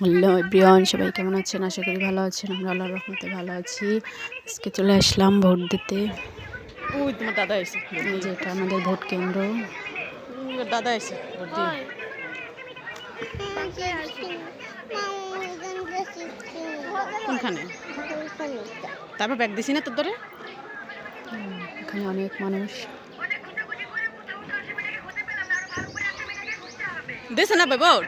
Hello everyone সবাই কেমন আছেন? আশা করি ভালো আছেন। আমরা আল্লাহর রহমতে ভালো আছি। আজকে চলে আসলাম ভোট দিতে। ওই তোমার দাদা এসে। এই যে এটা আমাদের ভোট কেন্দ্র। দাদা এসে ওর দিয়ে কোনখানে? তারপর ব্যাগ দিছি না তোর ধরে? এখানে অনেক মানুষ। দিছে না ভাই বোট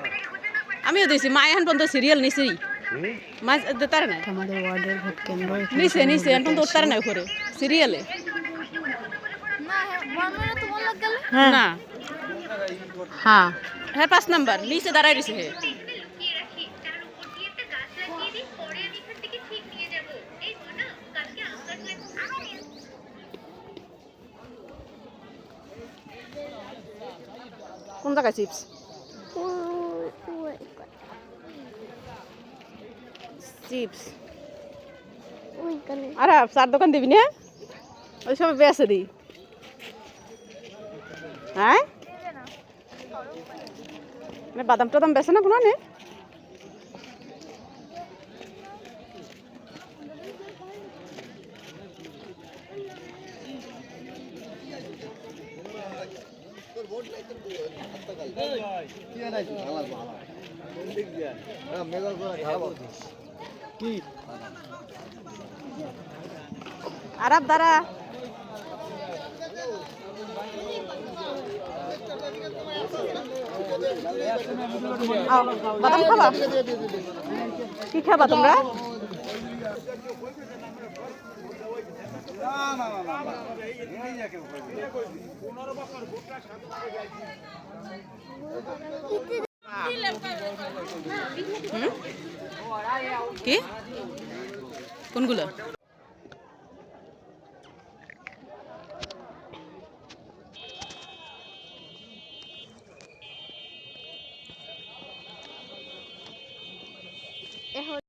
আমিও দিছি মা এখন পর্যন্ত সিরিয়াল নিছি মা তার না আমাদের ওয়ার্ডের ভোট কেন্দ্র নিছে নিছে এখন ভোট তো দিতে তার। না উপরে সিরিয়ালে না। হ্যাঁ। হ্যাঁ পাঁচ নাম্বার নিচে দাঁড়াই দিছে হে। কোন জায়গায় চিপস? চিপস। আরে চার দোকান দিবি না? ওই সব বেসে দিই হ্যাঁ? মানে বাদাম টাদাম বেছে না কোনো আরাব দাঁড়া। বাদাম খাবা? কি খাবা তোমরা? হুম? কি? কোনগুলো?